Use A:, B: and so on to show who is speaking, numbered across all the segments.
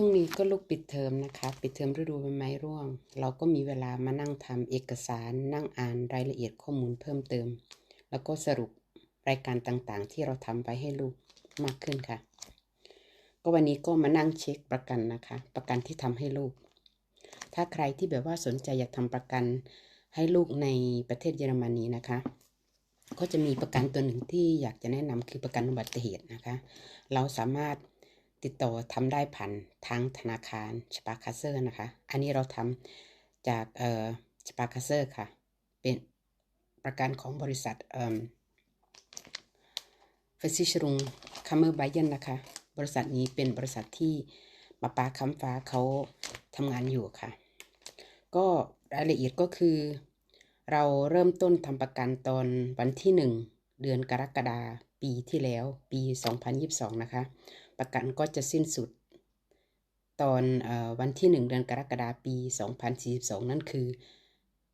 A: ช่วงนี้ก็ลูกปิดเทอมนะคะ ปิดเทอมฤดูใบไม้ร่วง เราก็มีเวลามานั่งทำเอกสาร นั่งอ่านรายละเอียดข้อมูลเพิ่มเติม แล้วก็สรุปรายการต่างๆ ที่เราทำไปให้ลูกมากขึ้นค่ะ ก็วันนี้ก็มานั่งเช็คประกันนะคะ ประกันที่ทำให้ลูก ถ้าใครที่แบบว่าสนใจอยากทำประกันให้ลูกในประเทศเยอรมนีนะคะ ก็จะมีประกันตัวหนึ่งที่อยากจะแนะนำคือประกันอุบัติเหตุนะคะ เราสามารถ ติดต่อทำได้ผ่านทางธนาคารสปาคาเซอร์นะคะ อันนี้เราทำจากเอ่อสปาคาเซอร์ค่ะ เป็นประกันของบริษัทเอ่อเฟซิชรุงคัมเมอร์ไบเยนนะคะ บริษัทนี้เป็นบริษัทที่ปาปาคัมฟ้าเขาทำงานอยู่ค่ะ ก็รายละเอียดก็คือ เราเริ่มต้นทำประกันตอนวันที่1เดือนกรกฎาปีที่แล้วปี 2022 นะคะ ประกันก็จะสิ้นสุด ตอนอวันที่ 1 เดือนกรกฎาปี 2042 นั่นคือ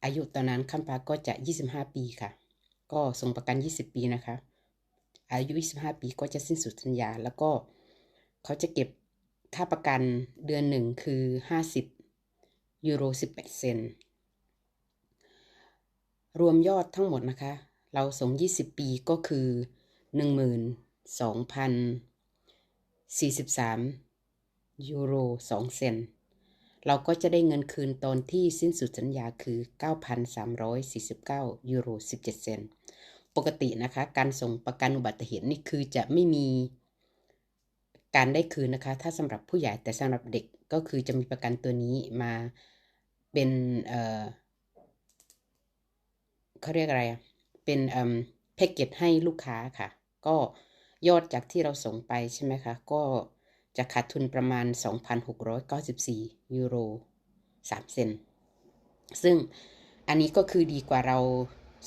A: อายุตอนนั้นคัมปาก็จะ 25 ปีค่ะ ก็ส่งประกัน 20 ปีนะคะ อายุ 25 ปีก็จะสิ้นสุดสัญญา แล้วก็เขาจะเก็บค่าประกันเดือนหนึ่งคือ 50 ยูโร 18 เซนรวมยอดทั้งหมดนะคะ เราส่ง 20 ปีก็คือ 43 ยูโร 2 เซน เราก็จะได้เงินคืนตอนที่สิ้นสุดสัญญาคือ 9,349 ยูโร 17 เซน ปกตินะคะ การส่งประกันอุบัติเหตุนี่คือจะไม่มีการได้คืนนะคะ ถ้าสำหรับผู้ใหญ่แต่สำหรับเด็กก็คือจะมีประกันตัวนี้มาเป็นเอ่อเขาเรียกอะไร เป็นเอ่อแพ็กเกจให้ลูกค้าค่ะ ก็ ยอดจากที่เราส่งไปใช่ไหมคะ ก็จะขาดทุนประมาณ 2,694 ยูโร 3 เซน ซึ่งอันนี้ก็คือดีกว่าเรา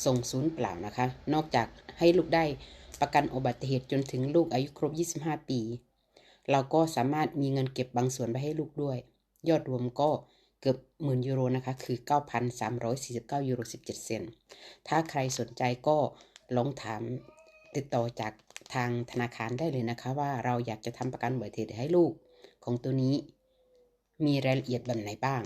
A: ส่งศูนย์เปล่านะคะ นอกจากให้ลูกได้ประกันอุบัติเหตุจนถึงลูกอายุครบ 25 ปี เราก็สามารถมีเงินเก็บบางส่วนไปให้ลูกด้วย ยอดรวมก็เกือบหมื่นยูโรนะคะ คือ 9,349 ยูโร 17 เซน ถ้าใครสนใจก็ลองถามติดต่อจาก ทางธนาคารได้เลยนะคะ ว่าเราอยากจะทำประกันอุบัติเหตุให้ลูกของตัวนี้ มีรายละเอียดแบบไหนบ้าง